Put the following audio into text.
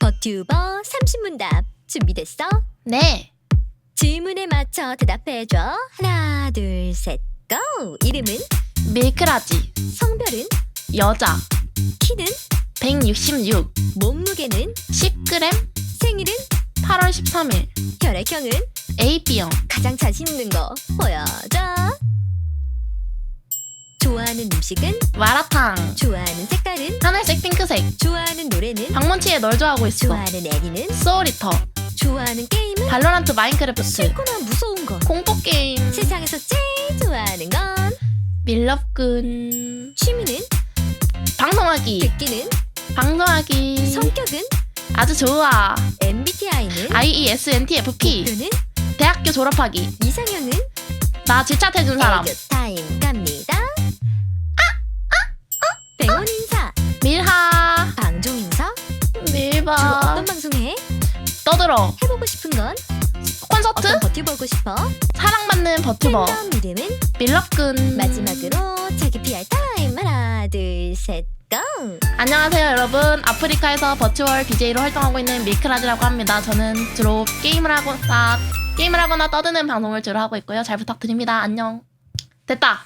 버튜버 30문답 준비됐어? 네. 질문에 맞춰 대답해줘. 하나, 둘, 셋, 고! 이름은? 밀크라지. 성별은? 여자. 키는? 166. 몸무게는? 10g. 생일은? 8월 13일. 혈액형은? AB형. 가장 자신 있는 거 보여줘. 좋아하는 음식은? 마라탕. 좋아하는 색깔은? 하늘색 핑크색. 좋아 하는 노래는? 박문치의 널 좋아하고 있어. 좋아하는 애니는? 소울리터. 좋아하는 게임은? 발로란트 마인크래프트. 싫거나 무서운 건? 공포 게임. 세상에서 제일 좋아하는 건? 밀럽군. 취미는? 방송하기. 듣기는? 방송하기. 성격은? 아주 좋아. MBTI는? IESNTFP. 목표는? 대학교 졸업하기. 이상형은? 나 질차 해준 사람. 애교 타임 갑니다. 주로 밀바. 어떤 방송 해? 떠들어. 해보고 싶은 건? 콘서트. 어떤 버텨보고 싶어? 사랑받는 버튜버. 팬덤 이름은? 밀럽군. 마지막으로 자기 PR 타임 하나 둘셋 고! 안녕하세요 여러분 아프리카에서 버추얼 BJ로 활동하고 있는 밀크라지라고 합니다 저는 주로 게임을 하거나 게임을 하거나 떠드는 방송을 주로 하고 있고요 잘 부탁드립니다 안녕 됐다